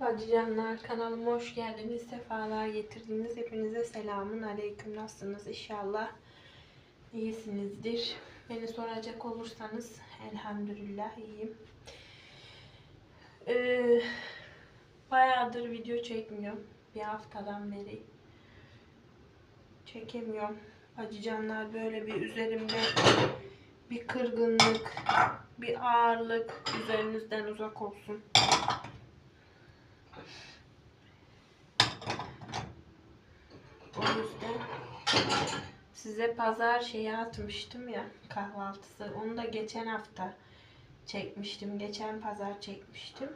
Bacıcanlar kanalıma hoş geldiniz. Sefalar getirdiniz. Hepinize selamun aleyküm. Nasılsınız? İnşallah iyisinizdir. Beni soracak olursanız elhamdülillah iyiyim. Ee, bayağıdır video çekmiyorum. Bir haftadan beri çekemiyorum. Bacıcanlar böyle bir üzerimde bir kırgınlık, bir ağırlık üzerinizden uzak olsun. O yüzden size pazar şeyi atmıştım ya kahvaltısı. Onu da geçen hafta çekmiştim. Geçen pazar çekmiştim.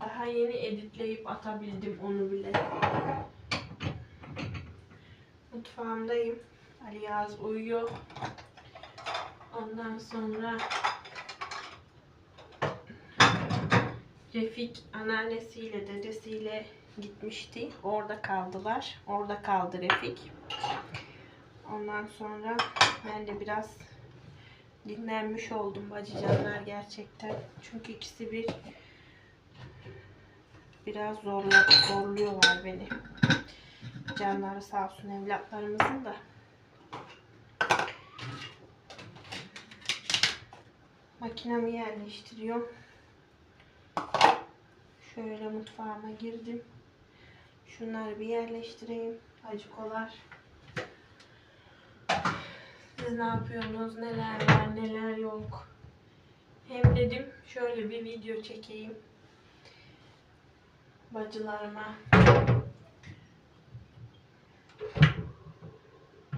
Daha yeni editleyip atabildim onu bile. Mutfağımdayım. Ali Yağız uyuyor. Ondan sonra Refik anneannesiyle dedesiyle gitmişti. Orada kaldılar. Orada kaldı Refik. Ondan sonra ben de biraz dinlenmiş oldum bacıcanlar gerçekten. Çünkü ikisi bir biraz zorla, zorluyorlar beni. Canları sağ olsun evlatlarımızın da. Makinamı yerleştiriyorum. Şöyle mutfağıma girdim. Şunları bir yerleştireyim. Acıkolar. Siz ne yapıyorsunuz? Neler var, neler yok. Hem dedim şöyle bir video çekeyim. Bacılarıma.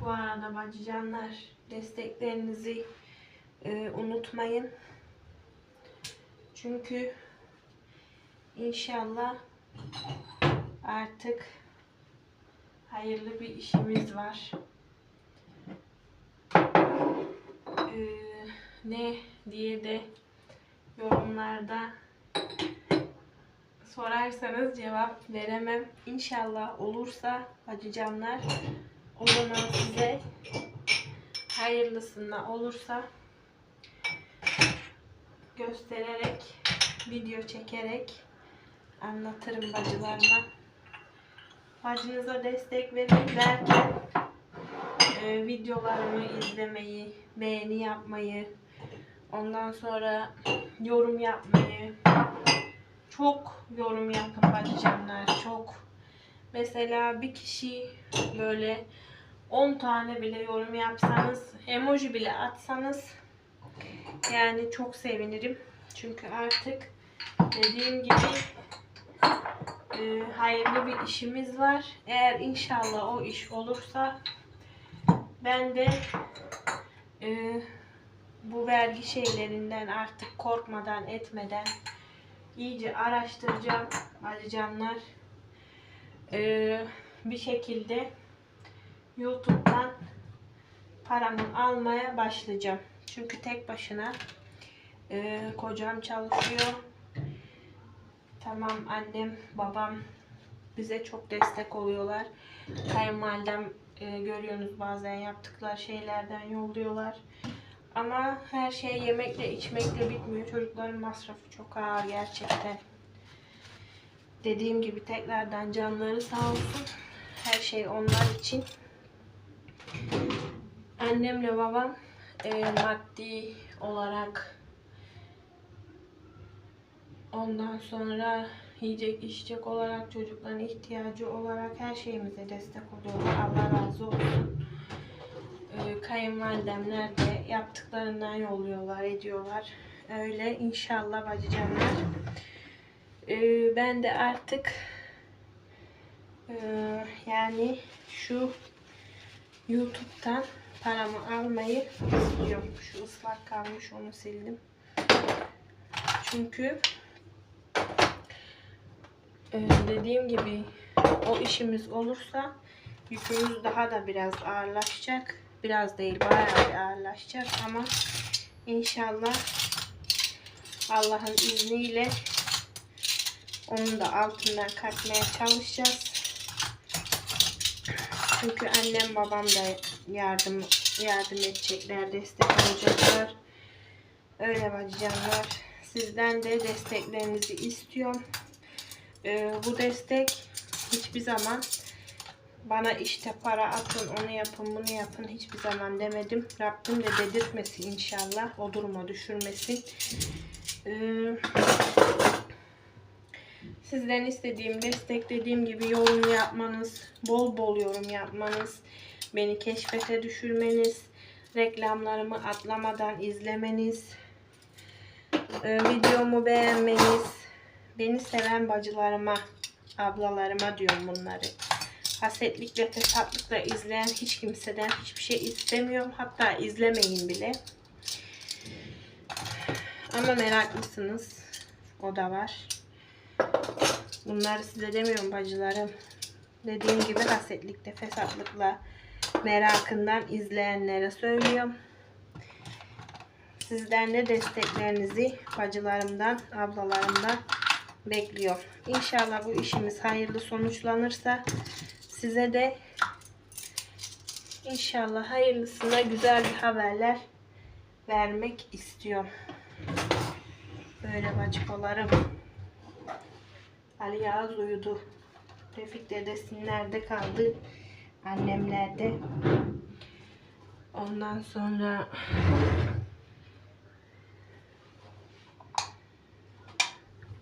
Bu arada bacıcanlar desteklerinizi e, unutmayın. Çünkü inşallah artık hayırlı bir işimiz var. Ee, ne diye de yorumlarda sorarsanız cevap veremem. İnşallah olursa acıcanlar o zaman size hayırlısına olursa göstererek video çekerek anlatırım bacılarıma. Bacınıza destek verin derken e, videolarımı izlemeyi, beğeni yapmayı, ondan sonra yorum yapmayı, çok yorum yapın bacıcanlar, çok. Mesela bir kişi böyle 10 tane bile yorum yapsanız, emoji bile atsanız yani çok sevinirim. Çünkü artık dediğim gibi e, hayırlı bir işimiz var. Eğer inşallah o iş olursa ben de e, bu vergi şeylerinden artık korkmadan etmeden iyice araştıracağım bacıcanlar. E, bir şekilde YouTube'dan paramı almaya başlayacağım. Çünkü tek başına e, kocam çalışıyor. Tamam annem, babam bize çok destek oluyorlar. Kayınvalidem e, görüyorsunuz bazen yaptıkları şeylerden yolluyorlar. Ama her şey yemekle içmekle bitmiyor. Çocukların masrafı çok ağır gerçekten. Dediğim gibi tekrardan canları sağ olsun. Her şey onlar için. Annemle babam e, maddi olarak ondan sonra yiyecek içecek olarak çocukların ihtiyacı olarak her şeyimize destek oluyorlar. Allah razı olsun. E, kayınvalidemler de yaptıklarından yolluyorlar, ediyorlar. Öyle inşallah bacıcanlar. E, ben de artık e, yani şu YouTube'dan paramı almayı istiyorum. Şu ıslak kalmış onu sildim. Çünkü e, dediğim gibi o işimiz olursa yükümüz daha da biraz ağırlaşacak. Biraz değil bayağı bir ağırlaşacak ama inşallah Allah'ın izniyle onun da altından kalkmaya çalışacağız. Çünkü annem babam da yardım yardım edecekler, destek olacaklar. Öyle bacıcanlar. Sizden de desteklerinizi istiyorum. Ee, bu destek hiçbir zaman bana işte para atın, onu yapın, bunu yapın hiçbir zaman demedim. Rabbim de dedirtmesin inşallah. O duruma düşürmesin. Ee, sizden istediğim, desteklediğim gibi yorum yapmanız, bol bol yorum yapmanız, beni keşfete düşürmeniz, reklamlarımı atlamadan izlemeniz, e, videomu beğenmeniz, beni seven bacılarıma, ablalarıma diyorum bunları. Hasetlikle, fesatlıkla izleyen hiç kimseden hiçbir şey istemiyorum. Hatta izlemeyin bile. Ama meraklısınız. O da var. Bunları size demiyorum bacılarım. Dediğim gibi hasetlikle, fesatlıkla, merakından izleyenlere söylüyorum. Sizden de desteklerinizi bacılarımdan, ablalarımdan bekliyorum. İnşallah bu işimiz hayırlı sonuçlanırsa size de inşallah hayırlısına güzel bir haberler vermek istiyorum. Böyle bacıkolarım. Ali Yağız uyudu. Refik dedesi nerede kaldı? Annemlerde. Ondan sonra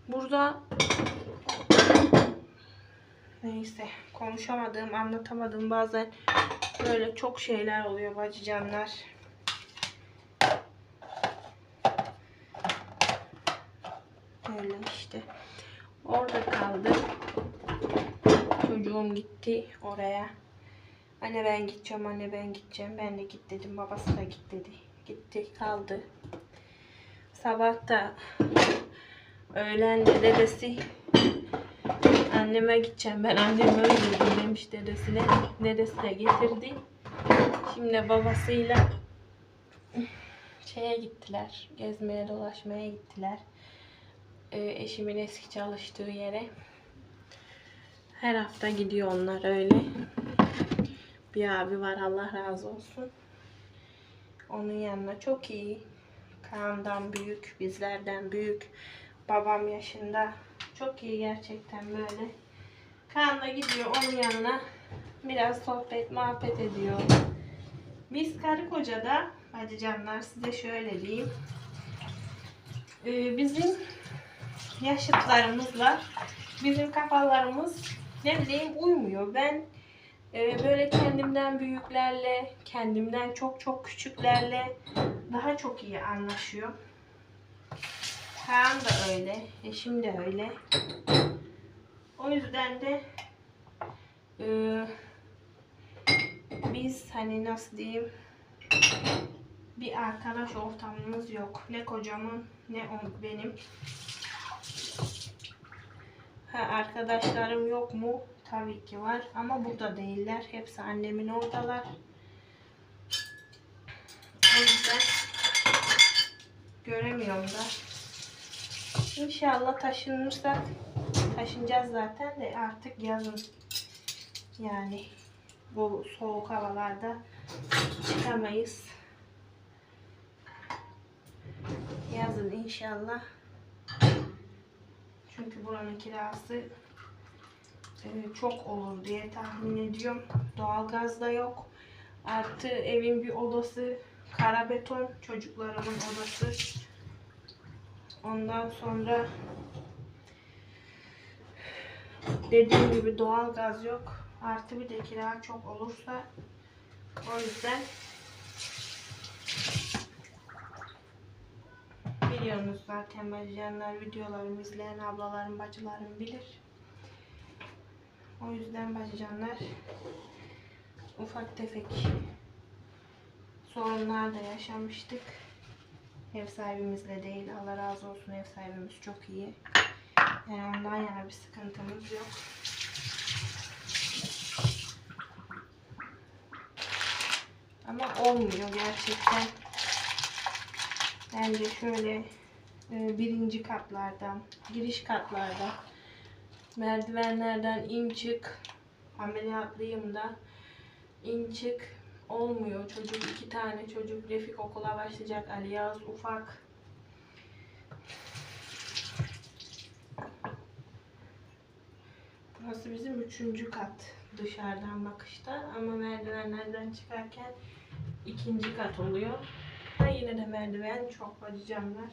burada neyse konuşamadığım, anlatamadığım bazen böyle çok şeyler oluyor bacıcanlar. Öyle işte. Orada kaldı. Çocuğum gitti oraya. Anne ben gideceğim, anne ben gideceğim. Ben de git dedim. Babası da git dedi. Gitti, kaldı. Sabah da öğlen de dedesi anneme gideceğim. Ben anneme öyle demiş dedesine. Dedesi de getirdi. Şimdi babasıyla şeye gittiler. Gezmeye dolaşmaya gittiler. Ee, eşimin eski çalıştığı yere. Her hafta gidiyor onlar öyle. Bir abi var Allah razı olsun. Onun yanına çok iyi. Kaan'dan büyük, bizlerden büyük. Babam yaşında. Çok iyi gerçekten böyle. Kaan da gidiyor onun yanına. Biraz sohbet, muhabbet ediyor. Biz karı koca da, hadi canlar size şöyle diyeyim. Ee, bizim yaşıtlarımızla bizim kafalarımız ne bileyim uymuyor. Ben e, böyle kendimden büyüklerle, kendimden çok çok küçüklerle daha çok iyi anlaşıyor. Kaan da öyle, eşim de öyle. O yüzden de e, biz hani nasıl diyeyim bir arkadaş ortamımız yok. Ne kocamın ne benim. Ha, arkadaşlarım yok mu? Tabii ki var ama burada değiller. Hepsi annemin oradalar. O yüzden göremiyorum da. İnşallah taşınırsak taşınacağız zaten de artık yazın. Yani bu soğuk havalarda çıkamayız. Yazın inşallah. Çünkü buranın kirası e, çok olur diye tahmin ediyorum. Doğalgaz da yok. Artı evin bir odası kara beton. Çocuklarımın odası. Ondan sonra dediğim gibi doğalgaz yok. Artı bir de kira çok olursa o yüzden biliyorsunuz zaten bacıyanlar videolarımı izleyen ablalarım bacılarım bilir. O yüzden bacıcanlar ufak tefek sorunlar da yaşamıştık. Ev sahibimizle değil. Allah razı olsun ev sahibimiz çok iyi. Yani ondan yana bir sıkıntımız yok. Ama olmuyor gerçekten. Bence şöyle e, birinci katlardan, giriş katlardan, merdivenlerden in çık, ameliyatlıyım da in çık olmuyor. Çocuk iki tane çocuk Refik okula başlayacak. Ali Yağız ufak. Burası bizim üçüncü kat dışarıdan bakışta ama merdivenlerden çıkarken ikinci kat oluyor. Ha yine de merdiven çok bacıcamlar.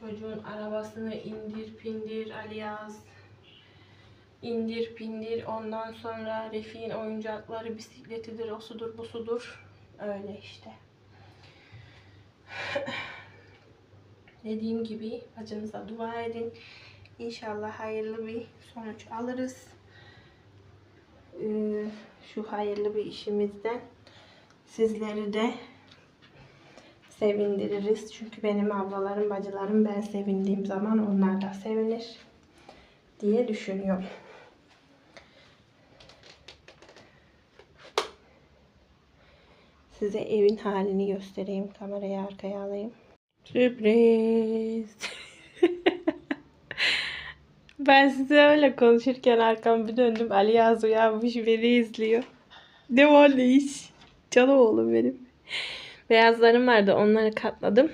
Çocuğun arabasını indir pindir Aliyaz indir pindir ondan sonra Refik'in oyuncakları bisikletidir o sudur bu sudur öyle işte. Dediğim gibi bacınıza dua edin. İnşallah hayırlı bir sonuç alırız. Ee, şu hayırlı bir işimizden sizleri de sevindiririz. Çünkü benim ablalarım, bacılarım ben sevindiğim zaman onlar da sevinir diye düşünüyorum. Size evin halini göstereyim. Kamerayı arkaya alayım. Sürpriz. ben size öyle konuşurken arkamı bir döndüm. Ali Yaz uyanmış beni izliyor. Ne var ne iş? Canım oğlum benim. Beyazlarım vardı onları katladım.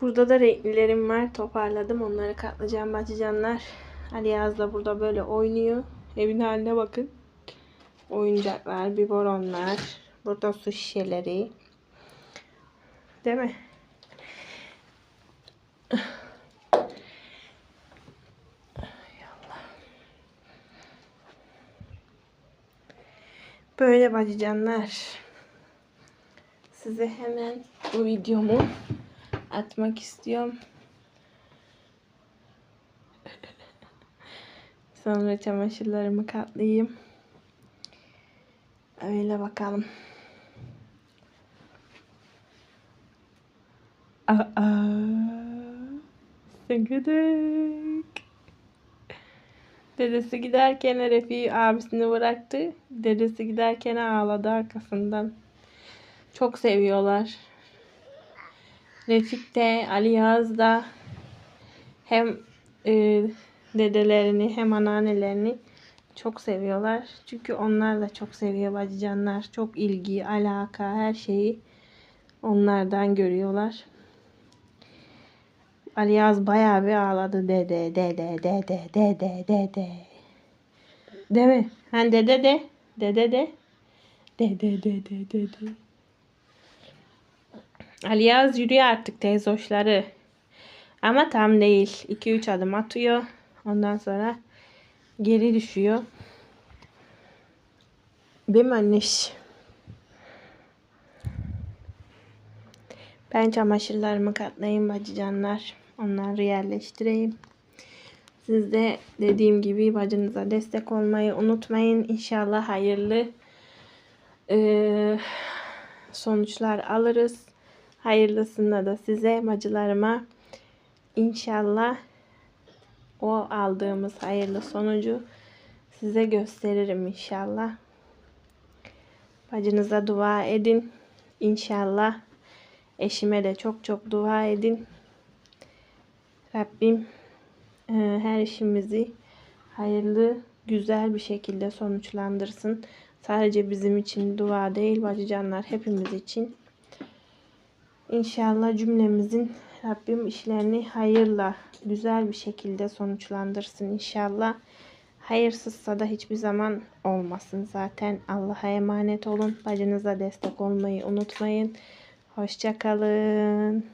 Burada da renklilerim var. Toparladım. Onları katlayacağım bacıcanlar. Ali Yaz da burada böyle oynuyor. Evin haline bakın. Oyuncaklar, biberonlar. Burada su şişeleri. Değil mi? Böyle bacıcanlar. Size hemen bu videomu atmak istiyorum. Sonra çamaşırlarımı katlayayım. Öyle bakalım. Aa, sıkıdık. Dedesi giderken Refi abisini bıraktı. Dedesi giderken ağladı arkasından. Çok seviyorlar. Refik de Ali Yağız da hem e, dedelerini hem anneannelerini çok seviyorlar. Çünkü onlar da çok seviyor bacıcanlar. Çok ilgi, alaka, her şeyi onlardan görüyorlar. Ali Yaz bayağı bir ağladı. Dede, dede, dede, dede, dede. Değil mi? Hani dede de, dede de. Dede, dede, dede. Ali Yaz yürüyor artık teyze hoşları. Ama tam değil. 2-3 adım atıyor. Ondan sonra geri düşüyor. Değil anneş? Ben çamaşırlarımı katlayayım bacıcanlar. Onları yerleştireyim. Siz de dediğim gibi bacınıza destek olmayı unutmayın. İnşallah hayırlı e, sonuçlar alırız. Hayırlısında da size bacılarıma inşallah o aldığımız hayırlı sonucu size gösteririm inşallah. Bacınıza dua edin. İnşallah eşime de çok çok dua edin. Rabbim e, her işimizi hayırlı, güzel bir şekilde sonuçlandırsın. Sadece bizim için dua değil, bacıcanlar hepimiz için. İnşallah cümlemizin Rabbim işlerini hayırla, güzel bir şekilde sonuçlandırsın inşallah. Hayırsızsa da hiçbir zaman olmasın zaten. Allah'a emanet olun. Bacınıza destek olmayı unutmayın. Hoşçakalın.